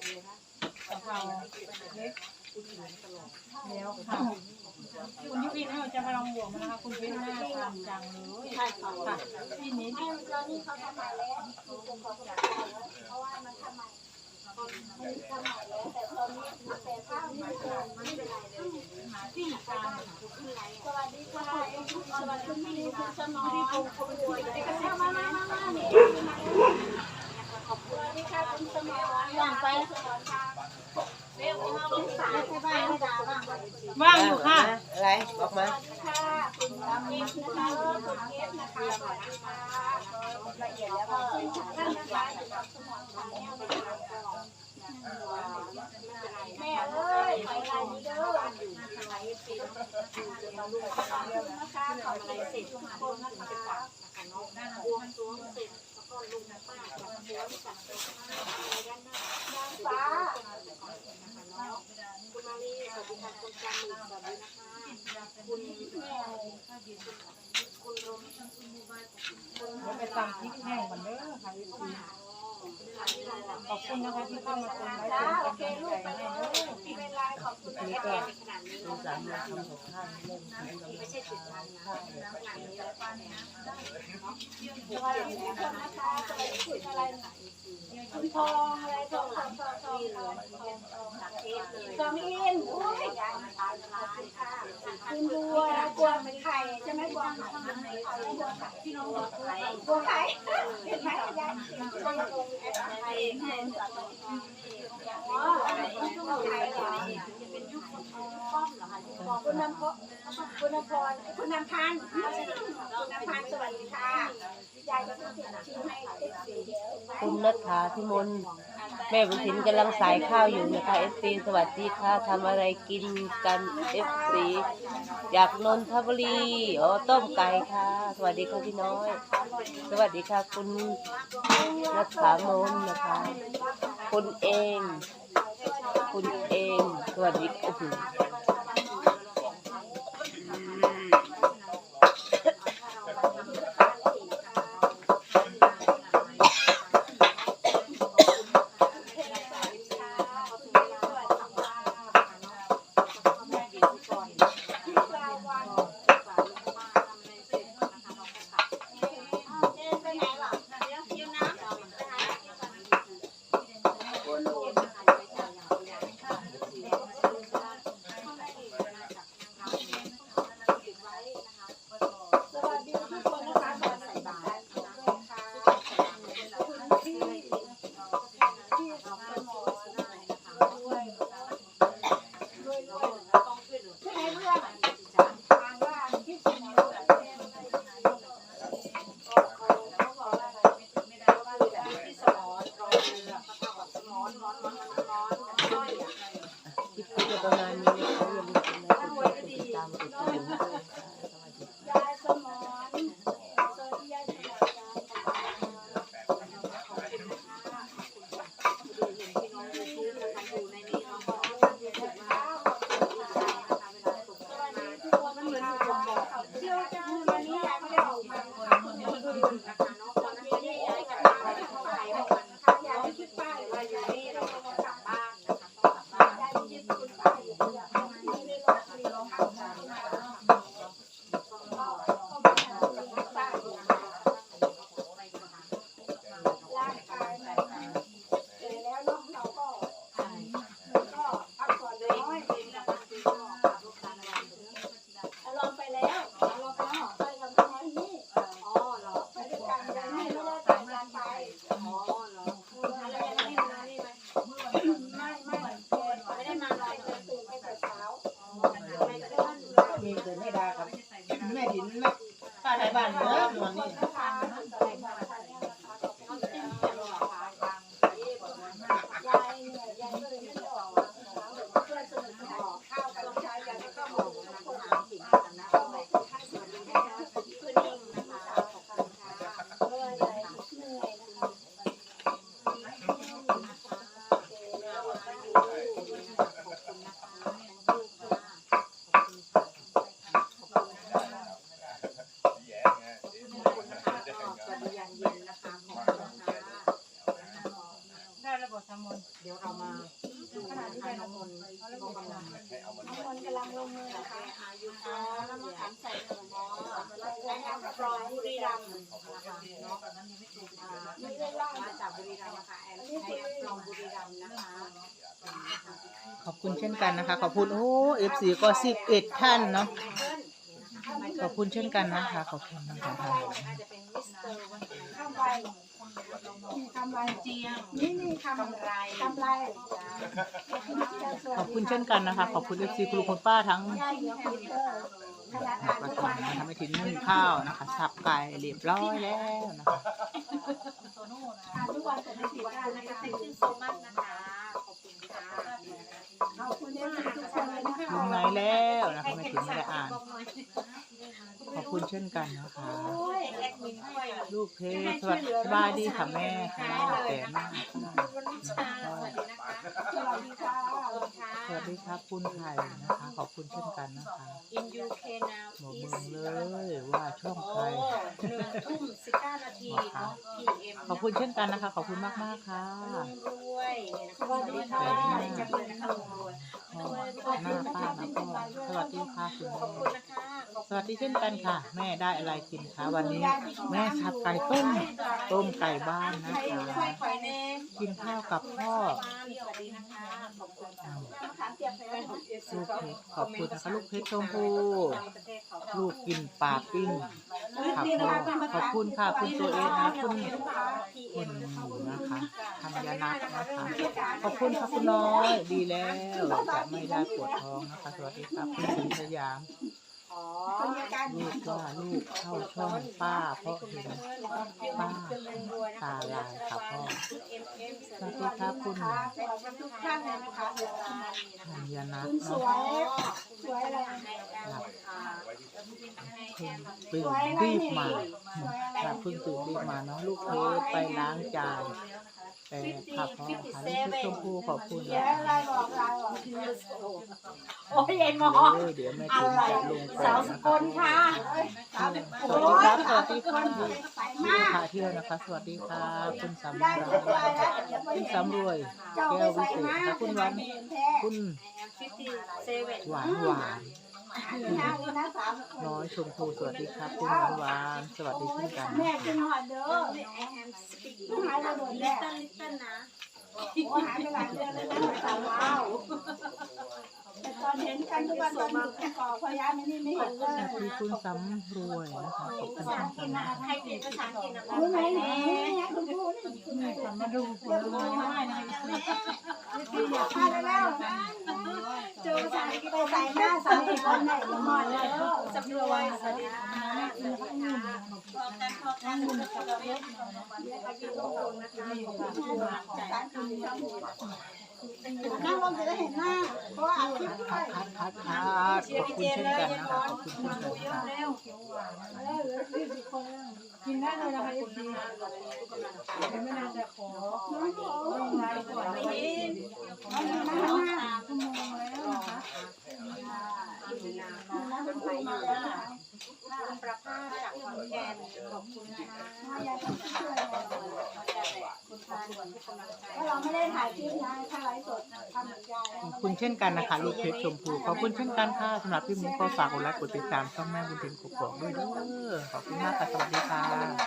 แล้วค่ะคุณยุพินเราจะมาลองบวกนะคะคุณพชรหน้าทานจังเลยใช่ค่ะพี่นิดแล้วนี่เขาทำใหม่แล้วคือผมขอบอกเพราะว่ามันทำใหม่มันทำใหม่แล้วแต่ตอนนี้แต่ภาพไม่เกินไม่เป็นไรเลยพี่การสวัสดีค่ะสวัสดีคุณพี่คุณสมอคุณป่วยเลยมามามามาเนี่ยขอบคุณนี่ค่ะคุณสมอว่างไปเร็วเอาลูกสา วไปบ้านไม่ด่าบ้างว่างอยู่ค่ะ อะไรบอกมาค่ะคุณตามนี้นะคะคุณเกสนะคะสวัสดีค่ะละเอียดแล้วก็ท่านนะคะอยู่กับสมองของแม่แม่เอ้ยไปไรนี้เด้ออยู่ไหนปีมาลูกนะคะขออะไรเสร็จทุกคนนะคะนะคะน้องบวงสรวงเสร็จแล้วก็ลุงป้าจับหัวจับตัวด้านหน้านางฟ้าคุณมาลีสวัสดี คุณจันทร์สวัสดีนะคะคุณแม่เราไปตำพริกแห้งมันเด้อค่ะพี่ขอบคุณนะคะที่เข้ามาชมไลฟ์จ้เป็นกำลังใจกไปให้เลเด้อยไม่เป็นไรขอบคุณแม่ขนาดนี้ลูกสามาข้าวเล่นเล่นไม่ใช่จุดนั้นนะ คะสวัสดีคุณอะไรคุณทองอะไรทองทองทองทองทองทองสักเทศเลยกองอินโอ้ยยายตายตายค่ะคุณบัวบัวเป็นไข่ใช่ไหมบัวไข่บัวไข่พี่น้องบัวไข่บัวไข่เห็นไหมยายใช่ตรงแอปไข่แห้งอ๋อช่วงไข่เหรอจะเป็นยุคป้อมเหรอคะคุณน้ำพ คุณน้ำพรคุณน้ำพันธ์คุณน้ำพันธ์สวัสดีค่ะยายก็ต้องติดชิ้นให้เอฟซีเดี๋ยคุณนัทธาทิมนแม่บุญถินกำลังสายข้าวอยู่นะคะเอฟซีสวัสดีค่ะทำอะไรกินกันเอฟซีอยากนนทบุรีอ๋อต้มไก่ค่ะ สวัสดีค่ะพี่น้อย สวัสดีค่ะคุณนัทธามนนะคะ คุณเอง คุณเอง สวัสดีโอ้โห ไปไหนหรอเดี๋ยวเดี๋ยวนะไปหาเดี๋ยวก่อนสวัสดีทุกคนนะคะก่อนใส่บาตรด้วยค่ะคุณพี่พี่สมรด้วยด้วยด้วยใช่ไหมเพื่อนทางว่าพี่สมร คลิปก็จะประมาณนี้นะคะอย่าลืมกดไลค์ก ดแ Thank you. ดูนะคะน้องมนต์น้องกำลังน้องมนต์กำลังลงมือนะคะอายุงแล้วมาขันใส่ถุงหม้อและน้ำกรองบุรีรัมย์นะคะเนาะมาจากบุรีรัมย์นะคะแอนแอมรองบุรีรัมย์นะคะขอบคุณเช่นกันนะคะ ขอบคุณโอ้เอฟซีก็สิบเอ็ดท่านเนาะ ขอบคุณเช่นกันนะคะ ขอบคุณนะคะอาจจะเป็นมิสเตอร์วันข้ามใบคำใบเจียงนี่นี่คำไรคำไรขอบคุณเช่นกันนะคะ ขอบคุณเอฟซีคุณลุงคุณป้าทั้งมาประทุกชานะทำให้ถึงนึ่งข้าวนะคะ สับไก่เรียบร้อยแล้วนะคะทุกวันแต่ไม่ผิดได้นะคะชื่อโซมัสนะคะ ขอบคุณค่ะ ขอบคุณที่ทุกคนเลยนะคะถึงไหนแล้วนะคะไม่ถึงไม่ได้อ่าน ขอบคุณเช่นกันนะคะโอ้ยแอดมินค่อยลูกเพชรสวัสดีสบายดีค่ะแม่ค่ะแต่มากค่ะวันนิชาสวัสดีนะคะสวัสดีค่ะขอบคุณค่ะสวัสดีครับคุณไข่นะคะ ขอบคุณเช่นกันนะคะ In UK now บอก is เมืองเลยว่าช่องโอ้ใครหนึ่ง ทุ่มสิบเก้านาทีเนาะ PM ขอบคุณเช่นกันนะคะ ขอบคุณมากมากๆค่ะ ลุงรวยสวัสดีค่ะจังเลยนะคะลุงรวยพ่อหน้าป้าแล้วก็สวัสดีค่ะคุณขอบคุแม่ณนะคะขอบ สวัสดีเช่นกันค่ะ แม่ได้อะไรกินคะวันนี้ แม่สับไก่ต้มต้มไก่บ้านนะคะกินข้าวกับพ่อลูกเพชรขอบคุณนะคะลูกเพชรชมพูลูกกินปลาปิ้งค่ะพ่อขอบคุณค่ะคุณตัวเองนะคุณคุณนะคะธัญนัทนะคะขอบคุณค่ะคุณน้อยดีแล้วจะไม่ได้ปวดท้องนะคะสวัสดีครับคุณศรีสยาม อ๋อลูกว่าลูกเข้าช่องป้าเพราะเห็นป้าตาลายค่ะพ่อสวัสดีครับคุณขอบคุณทุกท่านเลยนะคะธัญนัทคุณสเนาะวยสวยอะไรเพิ่งรีบมาค่ะเพิ่งตื่นรีบมาเนาะลูกเพชรไปล้างจาน แต่ค่ะพ่อค่ะลูกเพชรชมพูขอบคุณเดี๋ยวนะอะไรบอกอะไรบอกโอ้ยยายหมอเออเดี๋ยวแม่ถึงจะลงไปสาวสนะกคะลค่ะสวัสดีครับสวัสดีครับที่พาเที่ยวนะคะ สวัสดีค่ะคุณสำรวยคุณสำรวยแก้ววิเศษนะคะคุณวัน คุณหวานหวานน้าน้าสาว น้อยชมพูสวัสดีครับคุณหวานหวานสวัสดีเช่นกันแม่กินหอดเด้อหายไปหมดแล้วลิตเติ้ลนะโอ้หายไปหลายเดือนแล้วนะสาวว้าวแต่ต อนเห็นกันทุกวันตอนอยู่ขอพยานนี่ไม่เห็นเลยสวัสดีคุณสำรวยนะคะขอบคุณภาษาอังกกัฤษนนะใครเป็นภาษาอังกฤษนะคะรู้ไหมเนี่ยคุณครูนี่มาดูผลไม้ได้นะพี่อยากพาไปแล้วเจอภาษาอังกฤษไปใส่หน้าสาวอีกคนไหนจมอนเลยสำรวยสวัสดีค่ะสวัสดีค่ะพอกันพอกันคุณสำรวยอายุลงนะคะขอบคุณมากใจ นั่งลงจะได้เห็นหน้าเพราะว่าอาชีพด้วยคัดคัดคัดขอบคุณเช่นกันนะคะขอบคุณเช่นกันค่ะกินได้เลยนะคะเอฟซีไม่น่าจะขอต้องไลฟ์ก่อนนะคนั่งหน้าชั่วโมงแล้วนะคะนั่งเป็นคุยมาแล้ว คุณประภาสจากขอนแก่นขอบคุณนะคะอยากจะช่วยคุณพาด่วนที่กำลังใจถ้าเราไม่ได้ถ่ายคลิปนะถ้าไลฟ์สดทำเหมือนยายขอบคุณเช่นกันนะคะลูกเพชรชมพูขอบคุณเช่นกันค่ะสำหรับพี่มุกก็ฝากกดไลค์กดติดตามช่องแม่บุญถึงกบกด้วยเด้อขอบคุณมากค่ะสวัสดีค่ะ